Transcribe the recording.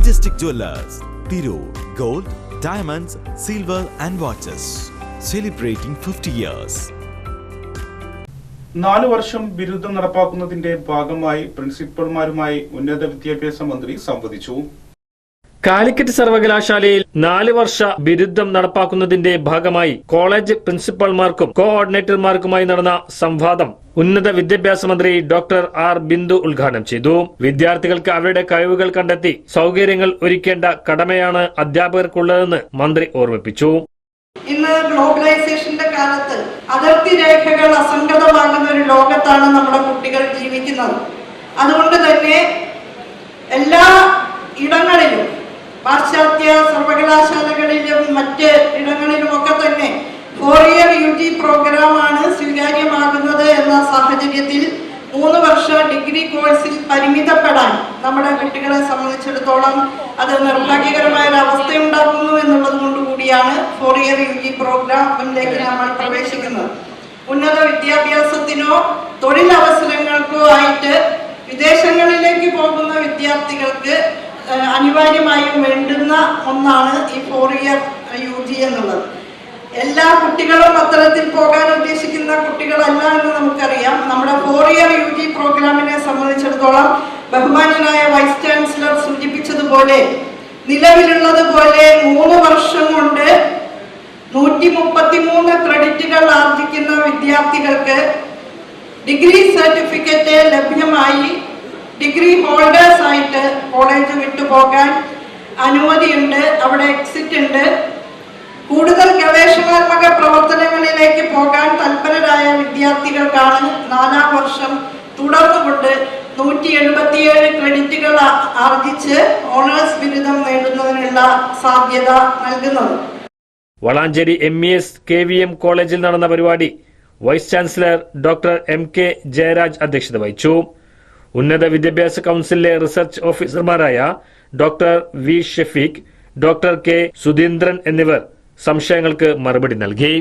Majestic Jewelers, Thiru, Gold, Diamonds, Silver and Watches. Celebrating 50 years. നാലു വർഷം ബിരുദം നടപ്പാക്കുന്നതിന്റെ ഭാഗമായി പ്രിൻസിപ്പൽമാരുമായി ഉന്നത വിദ്യാഭ്യാസ മന്ത്രി സംവദിച്ചു കാലിക്കറ്റ് സർവകലാശാലയിൽ നാല് വർഷ ബിരുദം നടപ്പാക്കുന്നതിന്റെ ഭാഗമായി കോളേജ് പ്രിൻസിപ്പൽമാർക്കും കോഓർഡിനേറ്റർമാർക്കുമായി നടന്ന സംവാദം ഉന്നത വിദ്യാഭ്യാസ മന്ത്രി ഡോക്ടർ ആർ ബിന്ദു ഉദ്ഘാടനം ചെയ്തു. വിദ്യാർത്ഥികൾക്ക് അവരുടെ കഴിവുകൾ കണ്ടെത്തി സൗകര്യങ്ങൾ ഒരുക്കേണ്ട കടമയാണ് അധ്യാപകർക്കുള്ളതെന്ന് മന്ത്രി ഓർമ്മിപ്പിച്ചു. ഇന്ന് ഗ്ലോബലൈസേഷന്റെ കാലത്ത് അതിർത്തി രേഖകൾ ഒരു ലോകത്താണ് നമ്മുടെ കുട്ടികൾ ജീവിക്കുന്നത്. അതുകൊണ്ട് തന്നെ എല്ലാ പാശ്ചാത്യ സർവകലാശാലകളിലും മറ്റ് ഇടങ്ങളിലുമൊക്കെ തന്നെ ഫോർ ഇയർ യു ജി പ്രോഗ്രാമാണ് സ്വീകാര്യമാകുന്നത് എന്ന സാഹചര്യത്തിൽ മൂന്ന് വർഷ ഡിഗ്രി കോഴ്സിൽ പരിമിതപ്പെടാൻ നമ്മുടെ കുട്ടികളെ സംബന്ധിച്ചിടത്തോളം അത് നിർഭാഗ്യകരമായ ഒരു അവസ്ഥയുണ്ടാക്കുന്നു എന്നുള്ളത് കൊണ്ട് കൂടിയാണ് ഇയർ യു ജി പ്രോഗ്രാമിലേക്ക് നമ്മൾ പ്രവേശിക്കുന്നത്. ഉന്നത വിദ്യാഭ്യാസത്തിനോ തൊഴിലവസരങ്ങൾക്കോ ആയിട്ട് വിദേശങ്ങളിലേക്ക് പോകുന്ന വിദ്യാർത്ഥികൾക്ക് അനിവാര്യമായും വേണ്ടുന്ന ഒന്നാണ് ഈ ഫോർ ഇയർ യു ജി എന്നുള്ളത്. എല്ലാ കുട്ടികളും അത്തരത്തിൽ പോകാൻ ഉദ്ദേശിക്കുന്ന കുട്ടികളല്ല എന്ന് നമുക്കറിയാം. നമ്മുടെ ഫോർ ഇയർ യു ജി പ്രോഗ്രാമിനെ സംബന്ധിച്ചിടത്തോളം ബഹുമാനായ വൈസ് ചാൻസലർ സൂചിപ്പിച്ചതുപോലെ നിലവിലുള്ളതുപോലെ മൂന്ന് വർഷം കൊണ്ട് നൂറ്റി മുപ്പത്തിമൂന്ന് ക്രെഡിറ്റുകൾ ആർജിക്കുന്ന വിദ്യാർത്ഥികൾക്ക് ഡിഗ്രി സർട്ടിഫിക്കറ്റ് ലഭ്യമായി. ഡിഗ്രി ഹോൾഡേഴ്സ് ആയിട്ട് കോളേജ് വിട്ടുപോകാൻ അനുമതിയുണ്ട് അവിടെ എക്സിറ്റ് ഉണ്ട്. കൂടുതൽ ഗവേഷണാത്മക പ്രവർത്തനങ്ങളിലേക്ക് പോകാൻ തൽപരരായ വിദ്യാർത്ഥികൾക്കാണ് നാലാം വർഷം തുടർന്നുകൊണ്ട് നൂറ്റി എൺപത്തിയേഴ് ക്രെഡിറ്റുകൾ ആർജിച്ച് ഓണേഴ്സ് ബിരുദം നേടുന്നതിനുള്ള സാധ്യത നൽകുന്നത്. Valanchery M E S K V M കോളേജിൽ നടന്ന പരിപാടി vice chancellor doctor M K Jayaraj അധ്യക്ഷത വഹിച്ചു. ഉന്നത വിദ്യാഭ്യാസ കൗൺസിലിലെ റിസർച്ച് ഓഫീസർമാരായ doctor V Shefeeq doctor K Sudheendran എന്നിവർ സംശയങ്ങൾക്ക് മറുപടി നൽകി.